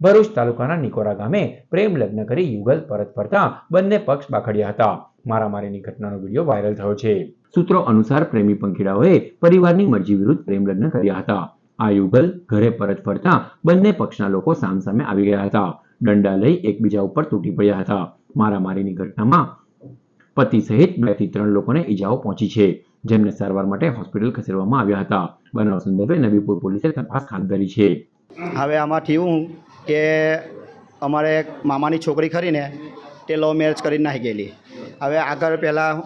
ભરૂચ તાલુકાના નિકોરા ગામે પ્રેમ લગ્ન કરી યુગલ પરત ફરતા બંને પક્ષ બાખડ્યા હતા. મારામારીની ઘટનાનો વીડિયો વાયરલ થયો છે. સૂત્રો અનુસાર પ્રેમી પંખીડાઓએ પરિવારની મરજી વિરુદ્ધ પ્રેમ લગ્ન કર્યા હતા. આ યુગલ ઘરે પરત ફરતા બંને પક્ષના લોકો સામસામે આવી ગયા હતા. દંડા લઈ એકબીજા ઉપર તૂટી પડ્યા હતા. મારામારીની ઘટનામાં પતિ સહિત બેથી ત્રણ લોકોને ઈજાઓ પહોંચી છે, જેમને સારવાર માટે હોસ્પિટલ ખસેડવામાં આવ્યા હતા. બનાવ સંદર્ભે નબીપુર પોલીસે તપાસ હાથ ધરી છે. હવે આમાં થયું કે અમારે એક મામાની છોકરી ખરીને તે લવ મેરેજ કરીને નાહી ગયેલી. હવે આગળ પહેલાં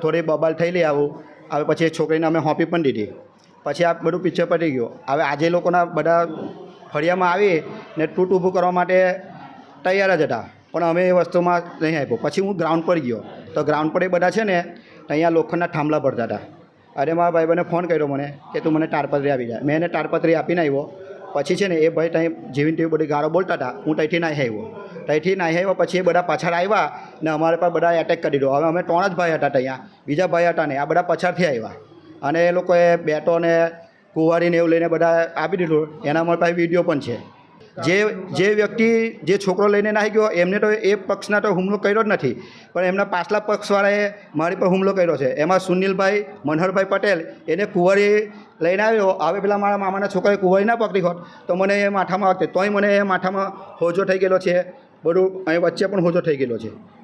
થોડી બબાલ થયેલી આવું, હવે પછી એ છોકરીને અમે હોંપી પણ દીધી. પછી આ બધું પિક્ચર પડી ગયું. હવે આજે લોકોના બધા ફળિયામાં આવી ને તૂટ ઊભું કરવા માટે તૈયાર જ હતા. પણ અમે એ વસ્તુમાં નહીં આપ્યો. પછી હું ગ્રાઉન્ડ પર ગયો. તો ગ્રાઉન્ડ પર એ બધા છે ને, અહીંયા લોખંડના થાંભલા ભરતા હતા. અરે મારા ભાઈબંધે ફોન કર્યો મને કે તું મને તાડપત્રી આપી જા મેં એને તાડપત્રી આપીને આવ્યો પછી છે ને એ ભાઈ ત્યાં જેવી તેવી બધી ગાળો બોલતા હતા. હું ત્યાંથી નાહી આવ્યો. ત્યાંથી નાહી આવ્યો પછી એ બધા પાછળ આવ્યા ને અમારે પર બધા એટેક કરી દીધો. હવે અમે ત્રણ જ ભાઈ હતા ત્યાં. બીજા ભાઈ હતા ને આ બધા પાછળથી આવ્યા. અને એ લોકોએ બેટો ને કુંવારીને એવું લઈને બધા આપી દીધું. એના મારી પાસે વીડિયો પણ છે. જે જે વ્યક્તિ, જે છોકરો લઈને નાહી ગયો, એમને તો એ પક્ષના તો હુમલો કર્યો જ નથી. પણ એમના પાછલા પક્ષવાળાએ મારી પર હુમલો કર્યો છે. એમાં સુનિલભાઈ, મનહરભાઈ પટેલ, એને કુંવારી લઈને આવ્યો. આવે પેલા મારા મામાના છોકરાએ કુંવરી ના પકડી હોત, તો મને એ માથામાં વાગતે તોય મને એ માથામાં હોજો થઈ ગયેલો છે. બધું અહીં વચ્ચે પણ હોજો થઈ ગયેલો છે.